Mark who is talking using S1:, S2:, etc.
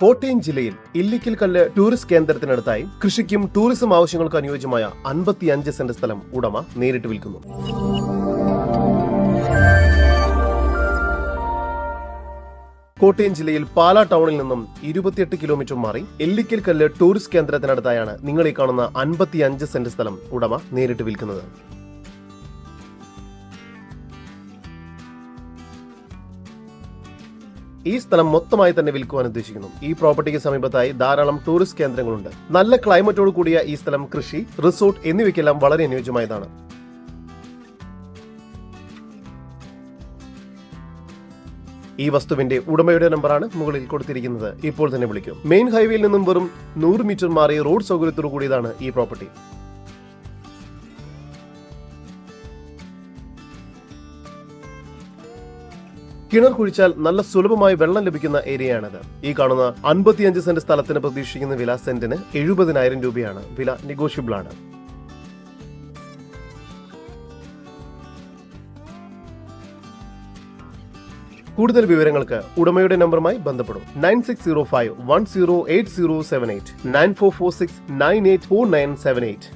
S1: കോട്ടയം ജില്ലയിൽ ഇല്ലിക്കൽ കല്ല് ടൂറിസ്റ്റ് കേന്ദ്രത്തിനടുത്തായി കൃഷിക്കും ടൂറിസം ആവശ്യങ്ങൾക്കും അനുയോജ്യമായ അൻപത്തിയഞ്ച് സെന്റ് സ്ഥലം ഉടമ നേരിട്ട് വിൽക്കുന്നു. കോട്ടയം ജില്ലയിൽ പാലാ ടൗണിൽ നിന്നും ഇരുപത്തിയെട്ട് കിലോമീറ്റർ മാറി എല്ലിക്കൽ കല്ല് ടൂറിസ്റ്റ് കേന്ദ്രത്തിനടുത്തായാണ് നിങ്ങൾ ഈ കാണുന്ന അൻപത്തിയഞ്ച് സെന്റ് സ്ഥലം ഉടമ നേരിട്ട് വിൽക്കുന്നത്. ഈ സ്ഥലം മൊത്തമായി തന്നെ വിൽക്കുവാൻ ഉദ്ദേശിക്കുന്നു. ഈ പ്രോപ്പർട്ടിക്ക് സമീപത്തായി ധാരാളം ടൂറിസ്റ്റ് കേന്ദ്രങ്ങളുണ്ട്. നല്ല ക്ലൈമറ്റോട് കൂടിയ ഈ സ്ഥലം കൃഷി റിസോർട്ട് എന്നിവയ്ക്കെല്ലാം വളരെ അനുയോജ്യമായതാണ്. ഈ വസ്തുവിന്റെ ഉടമയുടെ നമ്പറാണ് മുകളിൽ കൊടുത്തിരിക്കുന്നത്. ഇപ്പോൾ തന്നെ വിളിക്കും. മെയിൻ ഹൈവേയിൽ നിന്നും വെറും നൂറ് മീറ്റർ മാറി റോഡ് സൗകര്യത്തോടു കൂടിയതാണ് ഈ പ്രോപ്പർട്ടി. കിണർ കുഴിച്ചാൽ നല്ല സുലഭമായി വെള്ളം ലഭിക്കുന്ന ഏരിയയാണിത്. ഈ കാണുന്ന അൻപത്തിയഞ്ച് സെന്റ് സ്ഥലത്തിന് പ്രതീക്ഷിക്കുന്ന വില സെന്റിന് എഴുപതിനായിരം രൂപയാണ്. വില നെഗോഷ്യബിൾ ആണ് കൂടുതൽ വിവരങ്ങൾക്ക് ഉടമയുടെ നമ്പറുമായി ബന്ധപ്പെടും. Nine six zero five one zero eight zero seven eight. Nine four four six nine eight four nine seven eight.